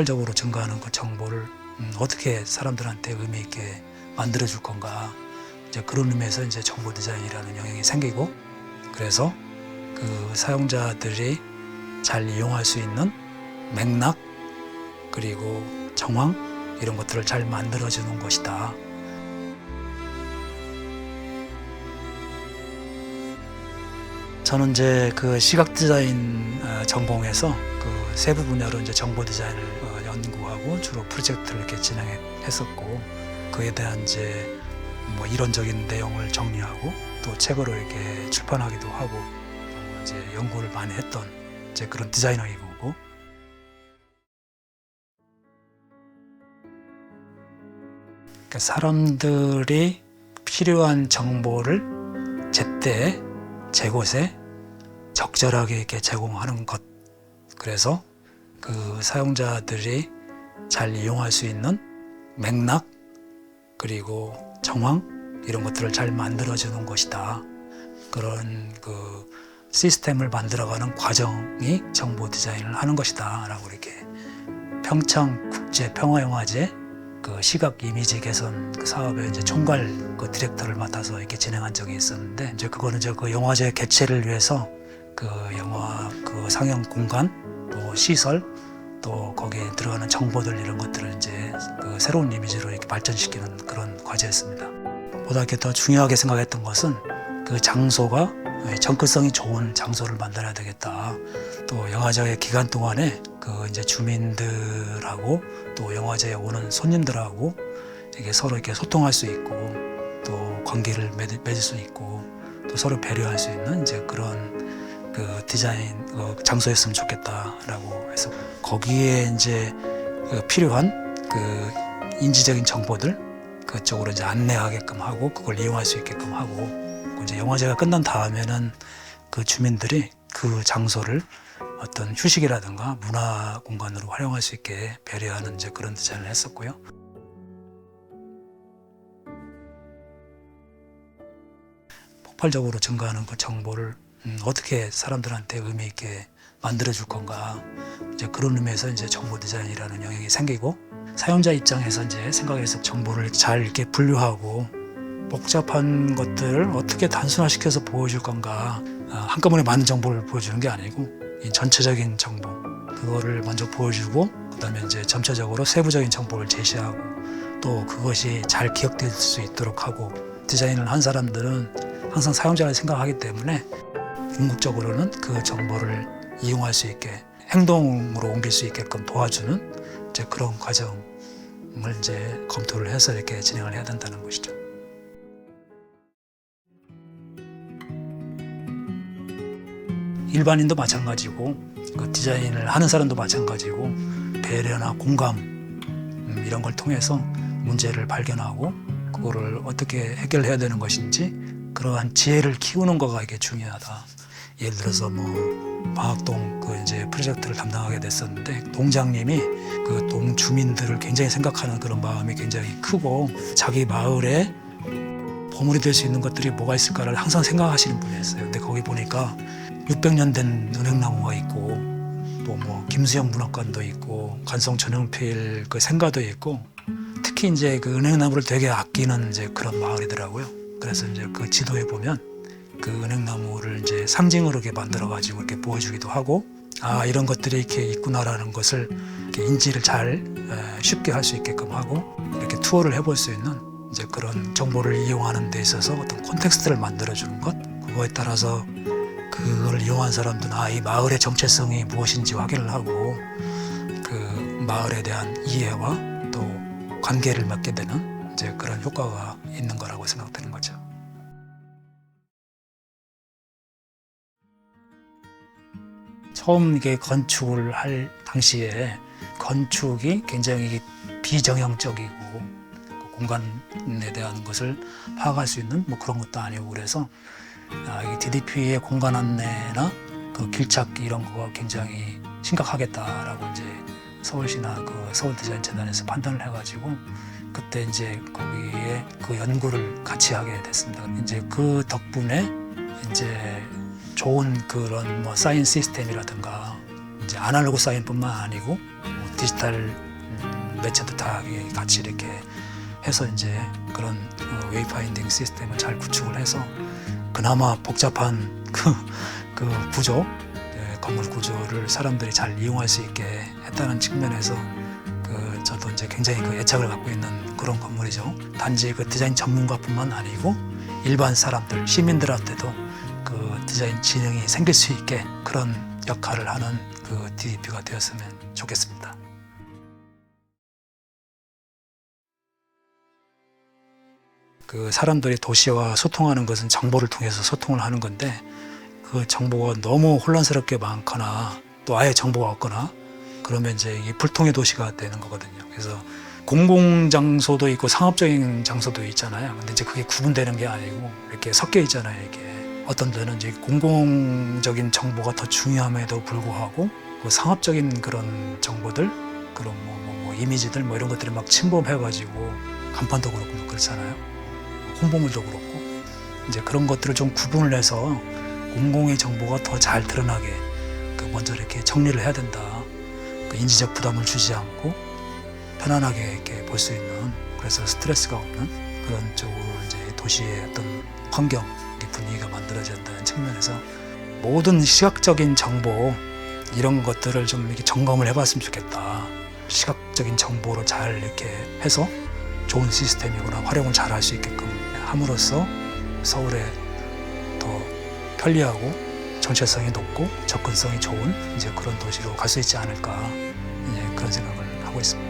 폭발적으로 증가하는 그 정보를 음, 어떻게 사람들한테 의미 있게 만들어 줄 건가 이제 그런 의미에서 이제 정보 디자인이라는 영역이 생기고 그래서 그 사용자들이 잘 이용할 수 있는 맥락 그리고 정황 이런 것들을 잘 만들어 주는 것이다. 저는 이제 그 시각 디자인 어, 전공에서 그 세부 분야로 이제 정보 디자인을 어, 연구하고 주로 프로젝트를 이렇게 진행했었고 그에 대한 이제 뭐 이론적인 내용을 정리하고 또 책으로 이렇게 출판하기도 하고 또 이제 연구를 많이 했던 이제 그런 디자이너이고. 그러니까 사람들이 필요한 정보를 제때 제 곳에 적절하게 이렇게 제공하는 것. 그래서 그 사용자들이 잘 이용할 수 있는 맥락 그리고 정황 이런 것들을 잘 만들어 주는 것이다. 그런 그 시스템을 만들어가는 과정이 정보 디자인을 하는 것이다라고 이렇게 평창 국제 평화 영화제 그 시각 이미지 개선 그 사업의 이제 총괄 그 디렉터를 맡아서 이렇게 진행한 적이 있었는데 이제 그거는 이제 그 영화제 개최를 위해서 그 영화 그 상영 공간 또 시설 또 거기에 들어가는 정보들 이런 것들을 이제 그 새로운 이미지로 이렇게 발전시키는 그런 과제였습니다. 보다 이렇게 더 중요하게 생각했던 것은 그 장소가 정크성이 좋은 장소를 만들어야 되겠다. 또 영화제 기간 동안에 그 이제 주민들하고 또 영화제에 오는 손님들하고 이게 서로 이렇게 소통할 수 있고 또 관계를 맺을 수 있고 또 서로 배려할 수 있는 이제 그런 그 디자인 그 장소였으면 좋겠다라고 해서 거기에 이제 그 필요한 그 인지적인 정보들 그쪽으로 이제 안내하게끔 하고 그걸 이용할 수 있게끔 하고 그 이제 영화제가 끝난 다음에는 그 주민들이 그 장소를 어떤 휴식이라든가 문화 공간으로 활용할 수 있게 배려하는 이제 그런 디자인을 했었고요. 폭발적으로 증가하는 그 정보를 음, 어떻게 사람들한테 의미 있게 만들어 줄 건가. 이제 그런 의미에서 이제 정보 디자인이라는 영역이 생기고 사용자 입장에서 이제 생각해서 정보를 잘 이렇게 분류하고 복잡한 것들을 어떻게 단순화시켜서 보여줄 건가. 아, 한꺼번에 많은 정보를 보여주는 게 아니고 이 전체적인 정보 그거를 먼저 보여주고 그다음에 이제 점차적으로 세부적인 정보를 제시하고 또 그것이 잘 기억될 수 있도록 하고 디자인을 한 사람들은 항상 사용자를 생각하기 때문에 궁극적으로는 그 정보를 이용할 수 있게 행동으로 옮길 수 있게끔 도와주는 이제 그런 과정을 이제 검토를 해서 이렇게 진행을 해야 된다는 것이죠. 일반인도 마찬가지고 그 디자인을 하는 사람도 마찬가지고 배려나 공감 음, 이런 걸 통해서 문제를 발견하고 그거를 어떻게 해결해야 되는 것인지 그러한 지혜를 키우는 거가 이게 중요하다. 예를 들어서 뭐 방학동 그 이제 프로젝트를 담당하게 됐었는데 동장님이 그 동 주민들을 굉장히 생각하는 그런 마음이 굉장히 크고 자기 마을에 보물이 될 수 있는 것들이 뭐가 있을까를 항상 생각하시는 분이었어요. 근데 거기 보니까 600년 된 은행나무가 있고 또 뭐 김수영 문학관도 있고 관성 전용필 그 생가도 있고 특히 이제 그 은행나무를 되게 아끼는 이제 그런 마을이더라고요. 그래서 이제 그 지도에 보면 그 은행나무를 이제 상징으로 이렇게 만들어 가지고 이렇게 보여주기도 하고 아 이런 것들이 이렇게 있구나라는 것을 이렇게 인지를 잘 에, 쉽게 할 수 있게끔 하고 이렇게 투어를 해볼 수 있는 이제 그런 정보를 이용하는 데 있어서 어떤 콘텍스트를 만들어 주는 것 그거에 따라서 그걸 이용한 사람들은 아 이 마을의 정체성이 무엇인지 확인을 하고 그 마을에 대한 이해와 또 관계를 맺게 되는 이제 그런 효과가 있는 거라고 생각되는 거죠. 처음 이게 건축을 할 당시에 건축이 굉장히 비정형적이고 그 공간에 대한 것을 파악할 수 있는 뭐 그런 것도 아니고 그래서 아, 이 DDP의 공간 안내나 그 길찾기 이런 거가 굉장히 심각하겠다라고 이제 서울시나 그 서울 디자인 재단에서 판단을 해가지고 그때 이제 거기에 그 연구를 같이 하게 됐습니다. 이제 그 덕분에 이제 좋은 그런 뭐 사인 시스템이라든가 이제 아날로그 사인뿐만 아니고 뭐 디지털 음, 매체도 다 같이 이렇게 해서 이제 그런 어, 웨이파인딩 시스템을 잘 구축을 해서 그나마 복잡한 그, 그 구조, 예, 건물 구조를 사람들이 잘 이용할 수 있게 했다는 측면에서 그 저도 이제 굉장히 그 애착을 갖고 있는 그런 건물이죠. 단지 그 디자인 전문가뿐만 아니고 일반 사람들, 시민들한테도 그 디자인 지능이 생길 수 있게 그런 역할을 하는 그 DDP가 되었으면 좋겠습니다. 그 사람들이 도시와 소통하는 것은 정보를 통해서 소통을 하는 건데 그 정보가 너무 혼란스럽게 많거나 또 아예 정보가 없거나 그러면 이제 이게 불통의 도시가 되는 거거든요. 그래서 공공 장소도 있고 상업적인 장소도 있잖아요. 근데 이제 그게 구분되는 게 아니고 이렇게 섞여 있잖아요. 이게 어떤 데는 이제 공공적인 정보가 더 중요함에도 불구하고 그 상업적인 그런 정보들 그런 뭐, 뭐, 뭐 이미지들 뭐 이런 것들이 막 침범해가지고 간판도 그렇고 뭐 그렇잖아요. 홍보물도 그렇고 이제 그런 것들을 좀 구분을 해서 공공의 정보가 더 잘 드러나게 그 먼저 이렇게 정리를 해야 된다. 그 인지적 부담을 주지 않고 편안하게 이렇게 볼 수 있는 그래서 스트레스가 없는 그런 쪽으로 이제 도시의 어떤 환경 분위기가 만들어져야 된다는 측면에서 모든 시각적인 정보 이런 것들을 좀 이렇게 점검을 해봤으면 좋겠다. 시각적인 정보로 잘 이렇게 해서 좋은 시스템이거나 활용을 잘 할 수 있게끔 함으로써 서울에 더 편리하고 정체성이 높고 접근성이 좋은 이제 그런 도시로 갈 수 있지 않을까 이제 그런 생각을 하고 있습니다.